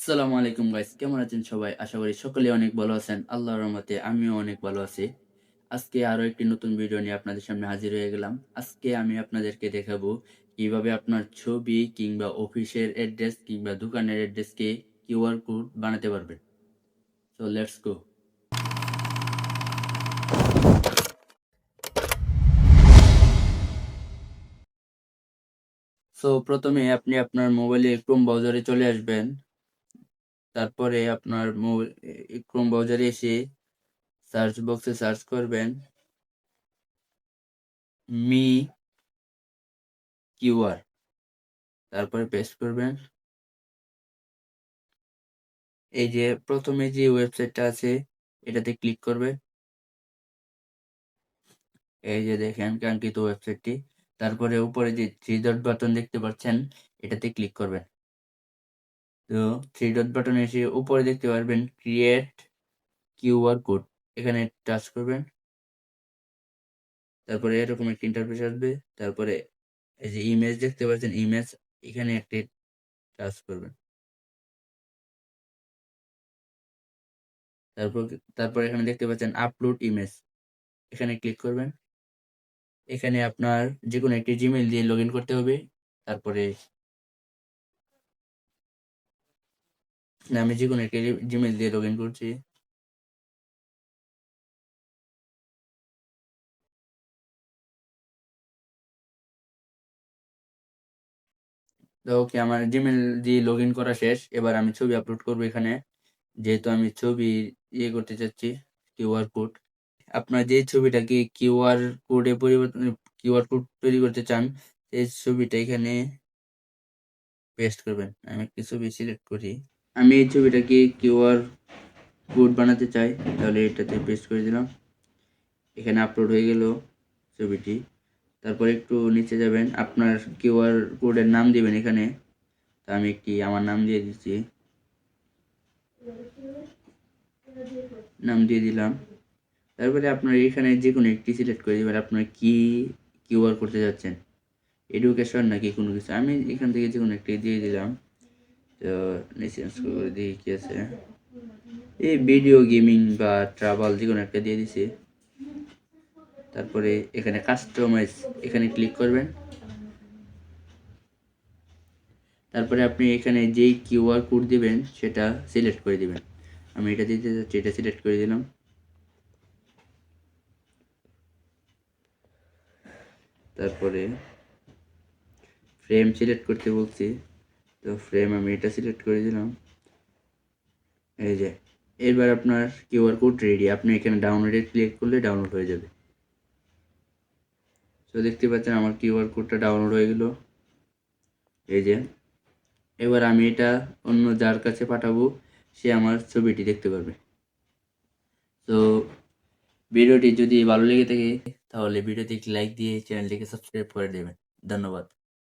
আসসালামু আলাইকুম গাইস কেমন আছেন সবাই? আশা করি সকলে অনেক ভালো আছেন। আল্লাহর রহমতে আমিও অনেক ভালো আছি। আজকে আরও একটি নতুন ভিডিও নিয়ে আপনাদের সামনে হাজির হয়ে গেলাম। আজকে আমি আপনাদেরকে দেখাবো কীভাবে আপনার ছবি কিংবা অফিসের অ্যাড্রেস কিংবা দোকানের অ্যাড্রেসকে কিউআর কোড বানাতে পারবেন। সো লেটস গো সো প্রথমে আপনি আপনার মোবাইলে ক্রোম ব্রাউজারে চলে আসবেন। তারপরে আপনার ক্রোম ব্রাউজারে এসে সার্চ বক্সে সার্চ করবেন। মি কিউআর তারপরে পেস্ট করবেন। এই যে প্রথমে যে ওয়েবসাইটটা আছে, এটাতে ক্লিক করবে। এই যে দেখেন কাঙ্ক্ষিত ওয়েবসাইটটি তারপরে উপরে যে থ্রি ডট বাটন দেখতে পাচ্ছেন, এটাতে ক্লিক করবেন। তো থ্রি ডট বাটন এসে উপরে দেখতে পারবেন ক্রিয়েট কিউআর কোড এখানে টাচ করবেন। তারপরে এরকম একটা ইন্টারফেস আসবে। তারপরে এই যে ইমেজ দেখতে পাচ্ছেন ইমেজ এখানে একটি টাচ করবেন। তারপর তারপর এখানে দেখতে পাচ্ছেন আপলোড ইমেজ এখানে ক্লিক করবেন। এখানে আপনার যে কোনো একটি জিমেল দিয়ে লগ ইন করতে হবে। তারপরে আমি যে কোনো একটি জিমেল দিয়ে লগ ইন করছি ওকে আমার জিমেল দিয়ে লগ ইন করা শেষ। এবার আমি ছবি আপলোড করব এখানে। যেহেতু আমি ছবি ইয়ে করতে চাচ্ছি কিউআর কোড আপনার যে ছবিটাকে কিউআর কোডে পরিবর্তন কিউআর কোড তৈরি করতে চান, সেই ছবিটা এখানে পেস্ট করবেন। আমি একটি ছবি সিলেক্ট করি। আমি এই ছবিটাকে কিউআর কোড বানাতে চাই, তাহলে এটাতে পেস্ট করে দিলাম। এখানে আপলোড হয়ে গেল ছবিটি। তারপর একটু নিচে যাবেন, আপনার কিউআর কোডের নাম দিবেন এখানে। তা আমি একটি, আমার নাম দিয়ে দিচ্ছি। নাম দিয়ে দিলাম। তারপরে আপনার এখানে যে কোনো একটি সিলেক্ট করে দেবেন, আপনার কি কিউআর করতে যাচ্ছেন। এডুকেশন নাকি কোনো কিছু, আমি এখান থেকে যে কোনো একটি দিয়ে দিলাম। তো চেঞ্জ করে দিই, কী আছে? এই ভিডিও গেমিং বা ট্রাভেল যে কোনো একটা দিয়ে দিছি। তারপরে এখানে কাস্টমাইজ এখানে ক্লিক করবেন। তারপরে আপনি এখানে যেই কিউআর কোড দিবেন, সেটা সিলেক্ট করে দিবেন। আমি এটা দিতে যাচ্ছি, এটা সিলেক্ট করে দিলাম। তারপরে ফ্রেম সিলেক্ট করতে বলছি। তো ফ্রেম আমি এটা সিলেক্ট করে দিলাম। এই যে, এবার আপনার কিউআর কোড রেডি আপনি এখানে ডাউনলোডে ক্লিক করলে ডাউনলোড হয়ে যাবে। তো দেখতে পাচ্ছেন আমার কিউআর কোডটা ডাউনলোড হয়ে গেল। এই যে, এবার আমি এটা অন্য যার কাছে পাঠাবো, সে আমার ছবিটি দেখতে পারবে। তো ভিডিওটি যদি ভালো লেগে থাকে, তাহলে ভিডিওতে একটি লাইক দিয়ে চ্যানেলটিকে সাবস্ক্রাইব করে দেবেন। ধন্যবাদ।